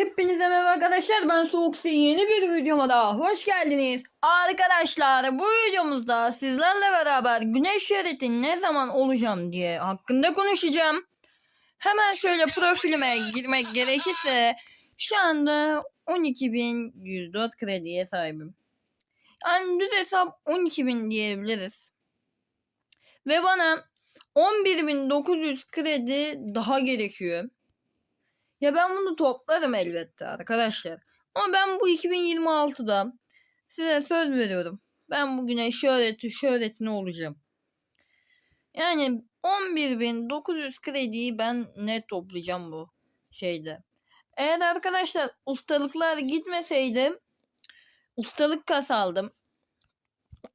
Hepinize merhaba arkadaşlar ben Soğuksu yeni bir videoma daha hoş geldiniz. Arkadaşlar bu videomuzda sizlerle beraber güneş şeridi ne zaman olacağım diye hakkında konuşacağım. Hemen şöyle profilime girmek gerekirse şu anda 12.104 krediye sahibim. Yani düz hesap 12.000 diyebiliriz. Ve bana 11.900 kredi daha gerekiyor. Ya ben bunu toplarım elbette arkadaşlar. Ama ben bu 2026'da size söz veriyorum. Ben bugüne şöhreti şöhretine olacağım. Yani 11.900 krediyi ben net toplayacağım bu şeyde. Eğer arkadaşlar ustalıklar gitmeseydi ustalık kas aldım.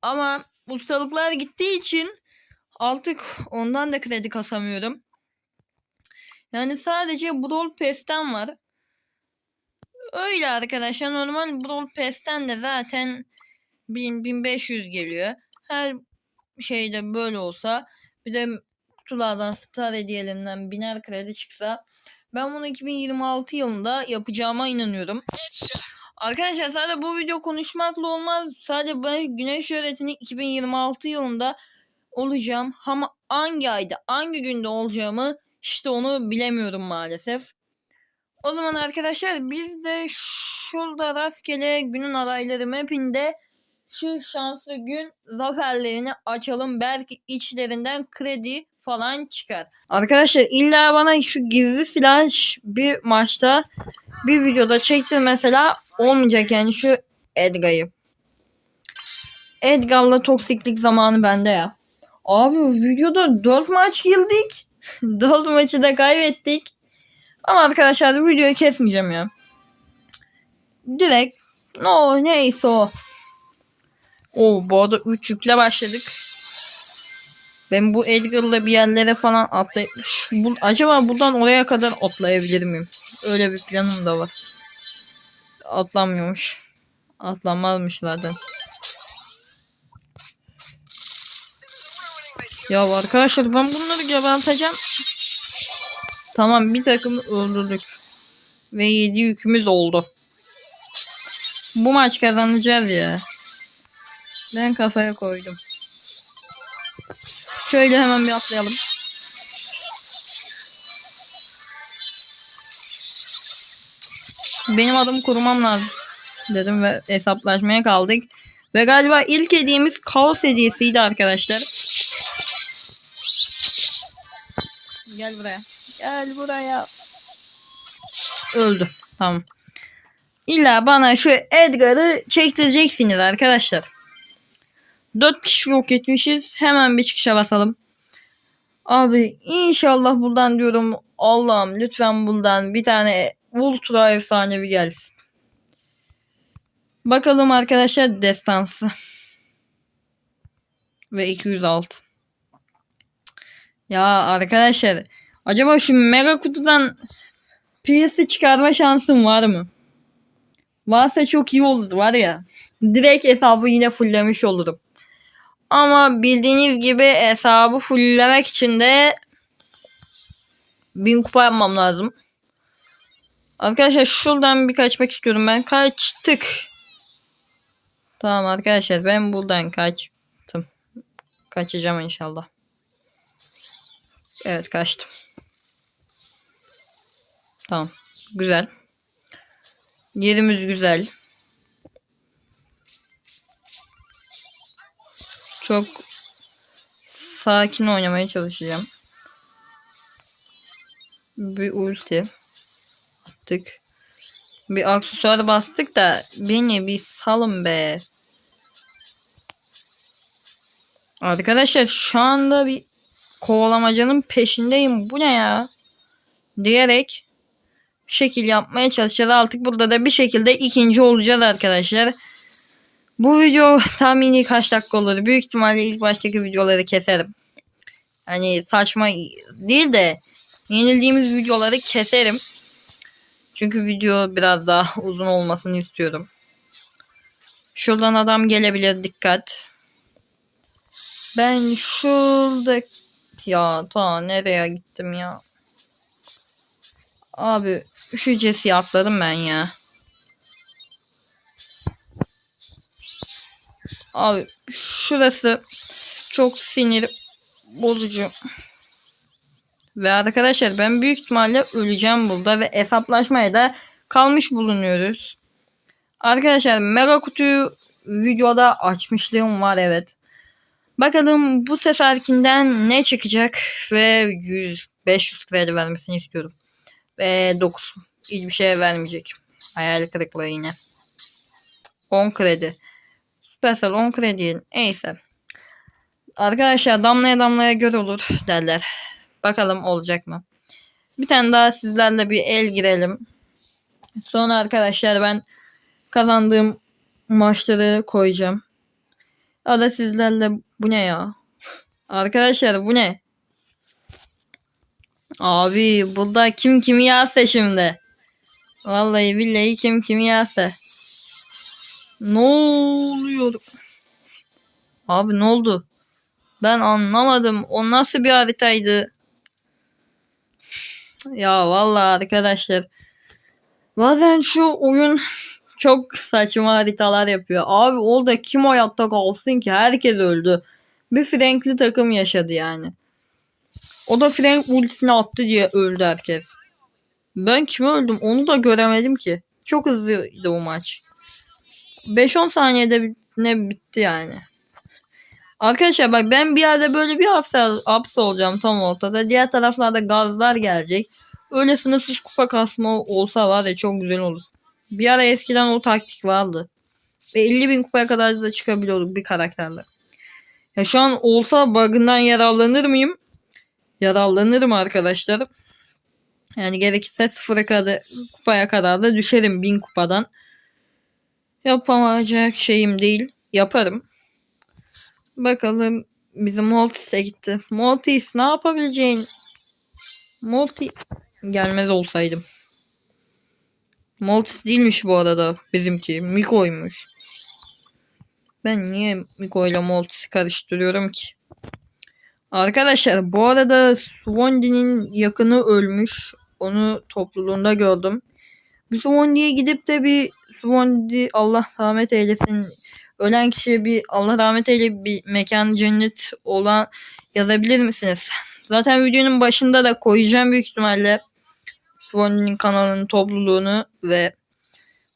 Ama ustalıklar gittiği için artık ondan da kredi kasamıyorum. Yani sadece Brawl Pass'ten var. Öyle arkadaşlar normal Brawl Pass'ten de zaten 1000 1500 geliyor. Her şeyde böyle olsa bir de kutulardan star hediyelerinden biner kredi çıksa ben bunu 2026 yılında yapacağıma inanıyorum. Arkadaşlar sadece bu video konuşmakla olmaz. Sadece ben güneş şöhretini 2026 yılında olacağım. Ama hangi ayda, hangi günde olacağımı işte onu bilemiyorum maalesef. O zaman arkadaşlar biz de şurada rastgele günün adayları mapinde şu şanslı gün zaferlerini açalım. Belki içlerinden kredi falan çıkar. Arkadaşlar illa bana şu gizli flash bir maçta bir videoda çektir mesela olmayacak yani şu Edgar'ı. Edgar'la toksiklik zamanı bende ya. Abi videoda 4 maç girdik. 4 maçı da kaybettik. Ama arkadaşlar videoyu kesmeyeceğim ya. Direkt no neyse o. Oo bu arada 3 yükle başladık. Ben bu Edgar'la bir yerlere falan atlayıp bu, acaba buradan oraya kadar atlayabilir miyim? Öyle bir planım da var. Atlanmıyormuş. Atlanmazmış zaten. Ya arkadaşlar ben bunları geberteceğim. Tamam bir takım öldürdük. Ve 7 yükümüz oldu. Bu maç kazanacağız ya. Ben kafaya koydum. Şöyle hemen bir atlayalım. Benim adımı kurmam lazım. Dedim ve hesaplaşmaya kaldık. Ve galiba ilk hediyemiz kaos hediyesiydi arkadaşlar. Öldü. Tamam. İlla bana şu Edgar'ı çektireceksiniz arkadaşlar. 4 kişi yok etmişiz. Hemen bir çıkışa basalım. Abi inşallah buradan diyorum. Allah'ım lütfen buradan bir tane ultra efsanevi gelsin. Bakalım arkadaşlar destansı. Ve 206. Ya arkadaşlar acaba şu mega kutudan Pierce'i çıkarma şansım var mı? Varsa çok iyi olurdu var ya. Direkt hesabı yine fulllemiş olurum. Ama bildiğiniz gibi hesabı fulllemek için de 1000 kupa yapmam lazım. Arkadaşlar şuradan bir kaçmak istiyorum ben. Kaçtık. Tamam arkadaşlar ben buradan kaçtım. Kaçacağım inşallah. Evet kaçtım. Tamam. Güzel. Yerimiz güzel. Çok sakin oynamaya çalışacağım. Bir ulti attık. Bir aksesuar bastık da beni bir salın be. Arkadaşlar şu anda bir kovalamacanın peşindeyim. Bu ne ya? Diyerek şekil yapmaya çalışacağız. Artık burada da bir şekilde ikinci olacağız arkadaşlar. Bu video tahmini kaç dakika olur? Büyük ihtimalle ilk baştaki videoları keserim. Hani saçma değil de yenildiğimiz videoları keserim. Çünkü video biraz daha uzun olmasını istiyorum. Şuradan adam gelebilir dikkat. Ben şurada ya ta nereye gittim ya. Abi Jesse'yi atladım ben ya. Abi şurası çok sinir bozucu. Ve arkadaşlar ben büyük ihtimalle öleceğim burada ve hesaplaşmaya da kalmış bulunuyoruz. Arkadaşlar mega kutuyu videoda açmışlığım var evet. Bakalım bu seferkinden ne çıkacak ve 100 500 kredi vermesini istiyorum. Ve 9 hiçbir şey vermeyecek. Hayal kırıklığı yine. 10 kredi. Supercell 10 kredi neyse. Arkadaşlar damlaya damlaya göl olur derler. Bakalım olacak mı? Bir tane daha sizlerle bir el girelim. Sonra arkadaşlar ben kazandığım maçları koyacağım. Ya da sizlerle bu ne ya? Arkadaşlar bu ne? Abi burada kim kimi yerse şimdi. Vallahi billahi kim kimi yerse. Ne oluyor? Abi ne oldu? Ben anlamadım. O nasıl bir haritaydı? Ya vallahi arkadaşlar. Bazen şu oyun çok saçma haritalar yapıyor. Abi orada kim hayatta kalsın ki? Herkes öldü. Bir Frankli takım yaşadı yani. O da Frank ultisini attı diye öldü herkes. Ben kimi öldüm onu da göremedim ki. Çok hızlıydı o maç. 5-10 saniyede ne bitti yani. Arkadaşlar bak ben bir yerde böyle bir hapse, hapse olacağım tam ortada. Diğer taraflarda gazlar gelecek. Öyle sınırsız kupa kasma olsa var ya çok güzel olur. Bir ara eskiden o taktik vardı. Ve 50 bin kupaya kadar da çıkabiliyorduk bir karakterle. Ya şu an olsa bug'ından yararlanır mıyım? Yararlanırım arkadaşlar. Yani gerekirse sıfıra kadar kupaya kadar da düşerim bin kupadan. Yapamayacak şeyim değil. Yaparım. Bakalım bizim Maltis'e gitti. Maltis ne yapabileceğin? Maltis gelmez olsaydım. Maltis değilmiş bu arada bizimki. Miko'ymuş. Ben niye Miko ile Maltis'i karıştırıyorum ki? Arkadaşlar bu arada Swandy'nin yakını ölmüş. Onu topluluğunda gördüm. Bir Swandy'ye gidip de bir Swandy Allah rahmet eylesin ölen kişiye bir Allah rahmet eyle bir mekan cennet olan yazabilir misiniz? Zaten videonun başında da koyacağım büyük ihtimalle Swandy'nin kanalının topluluğunu ve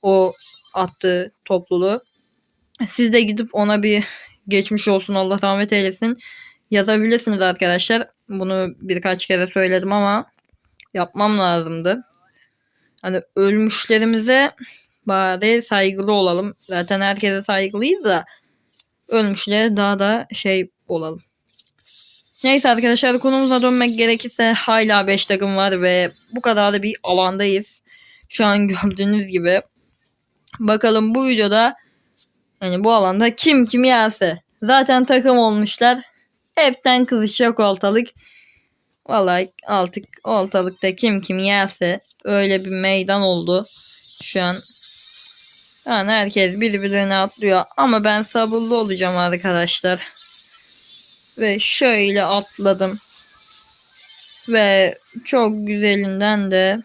o attığı topluluğu. Siz de gidip ona bir geçmiş olsun Allah rahmet eylesin yazabilirsiniz arkadaşlar. Bunu birkaç kere söyledim ama yapmam lazımdı. Hani ölmüşlerimize bari saygılı olalım. Zaten herkese saygılıyız da ölmüşlere daha da şey olalım. Neyse arkadaşlar konumuza dönmek gerekirse hala 5 takım var ve bu kadar da bir alandayız. Şu an gördüğünüz gibi. Bakalım bu videoda yani bu alanda kim kimi yerse. Zaten takım olmuşlar. Hepten kızışacak ortalık. Vallahi artık ortalıkta kim kim yerse öyle bir meydan oldu. Şu an yani herkes birbirine atlıyor. Ama ben sabırlı olacağım arkadaşlar. Ve şöyle atladım. Ve çok güzelinden de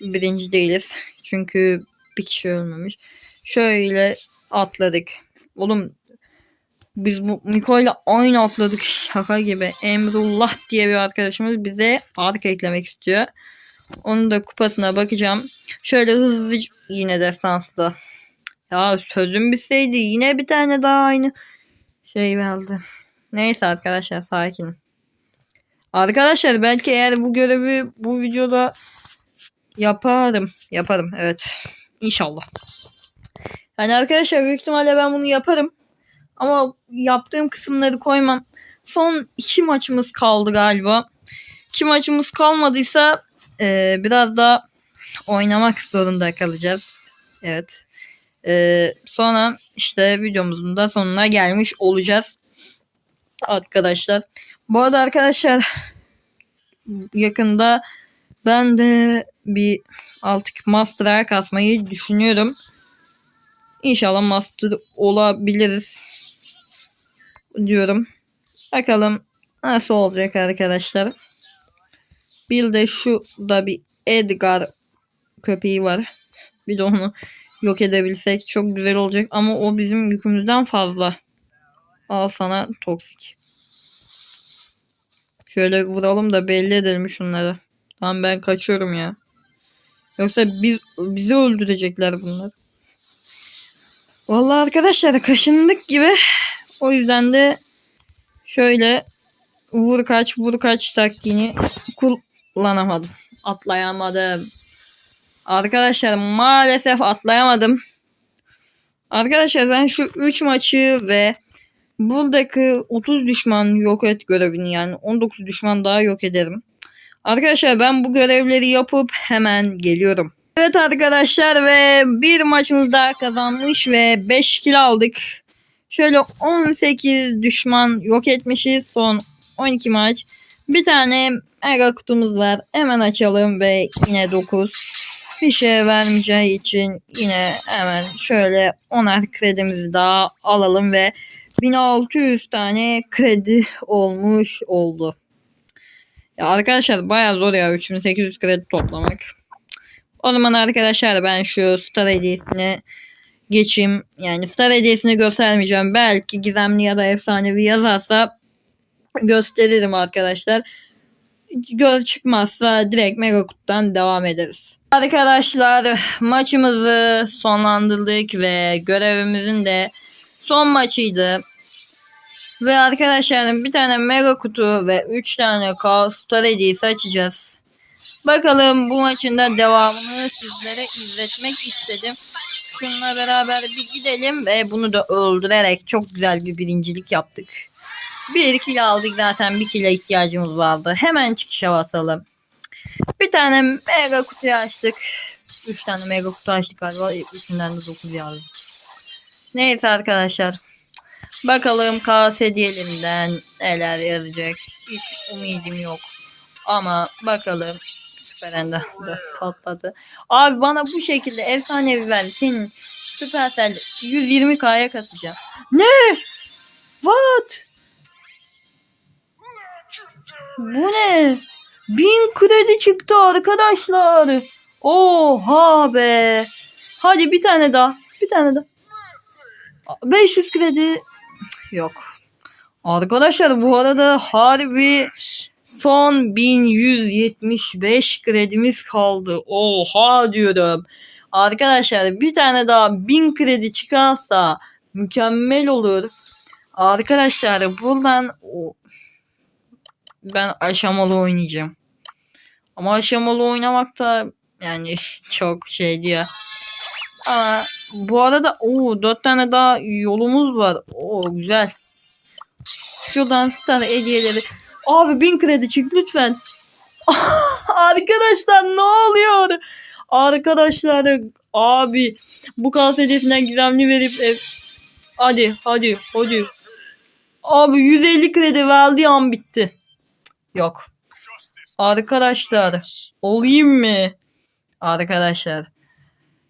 birinci değiliz. Çünkü bir kişi ölmemiş. Şöyle atladık. Oğlum biz bu Miko ile aynı atladık şaka gibi. Emrullah diye bir arkadaşımız bize arka eklemek istiyor. Onun da kupasına bakacağım. Şöyle hızlı yine destansta. Ya sözüm bitseydi yine bir tane daha aynı şey verdi. Neyse arkadaşlar sakin. Arkadaşlar belki eğer bu görevi bu videoda yaparım. Yaparım evet. İnşallah. Yani arkadaşlar büyük ihtimalle ben bunu yaparım. Ama yaptığım kısımları koymam. Son iki maçımız kaldı galiba. İki maçımız kalmadıysa e, biraz daha oynamak zorunda kalacağız. Evet. E, sonra işte videomuzun da sonuna gelmiş olacağız. Arkadaşlar. Bu arada arkadaşlar yakında ben de bir artık master'a kasmayı düşünüyorum. İnşallah master olabiliriz diyorum. Bakalım nasıl olacak arkadaşlar. Bir de şu da bir Edgar köpeği var. Bir de onu yok edebilsek çok güzel olacak ama o bizim yükümüzden fazla. Al sana toksik. Şöyle vuralım da belli edelim şunları. Tamam ben kaçıyorum ya. Yoksa biz bizi öldürecekler bunlar. Vallahi arkadaşlar kaşındık gibi. O yüzden de şöyle vur kaç vur kaç taktiğini kullanamadım. Atlayamadım. Arkadaşlar maalesef atlayamadım. Arkadaşlar ben şu 3 maçı ve buradaki 30 düşman yok et görevini yani 19 düşman daha yok ederim. Arkadaşlar ben bu görevleri yapıp hemen geliyorum. Evet arkadaşlar ve bir maçımız daha kazanmış ve 5 kill aldık. Şöyle 18 düşman yok etmişiz son 12 maç. Bir tane mega kutumuz var. Hemen açalım ve yine 9. Bir şey vermeyeceği için yine hemen şöyle 10'ar kredimizi daha alalım ve 1600 tane kredi olmuş oldu. Ya arkadaşlar baya zor ya 3800 kredi toplamak. O zaman arkadaşlar ben şu star hediyesine geçeyim. Yani star hediyesini göstermeyeceğim. Belki gizemli ya da efsanevi yazarsa gösteririm arkadaşlar. Göz çıkmazsa direkt mega kutudan devam ederiz. Arkadaşlar maçımızı sonlandırdık ve görevimizin de son maçıydı. Ve arkadaşlarım bir tane mega kutu ve 3 tane kaos star hediyesi açacağız. Bakalım bu maçın da devamını sizlere izletmek istedim. Şununla beraber bir gidelim ve bunu da öldürerek çok güzel bir birincilik yaptık. Bir kill aldık zaten bir kill'e ihtiyacımız vardı. Hemen çıkışa basalım. Bir tane mega kutu açtık. 3 tane mega kutu açtık galiba. Üçünden de 9 yazdı. Neyse arkadaşlar. Bakalım KS hediyelerinden neler yazacak. Hiç umidim yok. Ama bakalım. De patladı. Abi bana bu şekilde efsanevi ver. Senin Supercell 120k'ya katacağım. Ne? What? Bu ne? 1000 kredi çıktı arkadaşlar. Oha be. Hadi bir tane daha. Bir tane daha. 500 kredi yok. Arkadaşlar bu arada harbi son 1175 kredimiz kaldı. Oha diyorum. Arkadaşlar bir tane daha 1000 kredi çıkarsa mükemmel olur. Arkadaşlar buradan ben aşamalı oynayacağım. Ama aşamalı oynamak da yani çok şey diye. Ama bu arada o dört tane daha yolumuz var. O güzel. Şuradan star hediyeleri. Abi bin kredi çık lütfen. Arkadaşlar ne oluyor? Arkadaşlar abi bu kas hediyesinden gizemli verip ev... Hadi hadi hadi. Abi 150 kredi verdiği an bitti. Yok. Arkadaşlar olayım mı? Arkadaşlar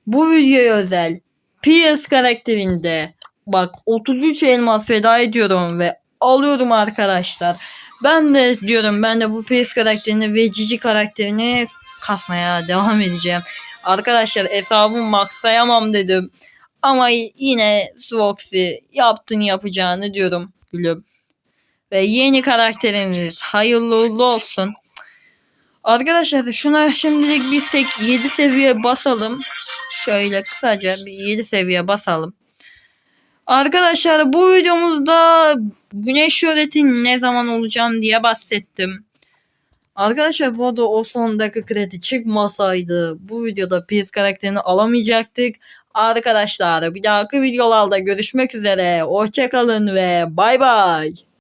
bu videoya özel PS karakterinde bak 33 elmas feda ediyorum ve alıyorum arkadaşlar. Ben de diyorum ben de bu PS karakterini ve Cici karakterini kasmaya devam edeceğim. Arkadaşlar hesabımı maxlayamam dedim. Ama yine Swoxy yaptın yapacağını diyorum gülüm. Ve yeni karakteriniz hayırlı uğurlu olsun. Arkadaşlar şuna şimdilik bir 7 seviye basalım. Şöyle kısaca bir 7 seviye basalım. Arkadaşlar bu videomuzda güneş şöhreti ne zaman olacağım diye bahsettim. Arkadaşlar bu arada o sondaki kredi çıkmasaydı bu videoda PS karakterini alamayacaktık. Arkadaşlar bir dahaki videolarda görüşmek üzere. Hoşçakalın ve bay bay.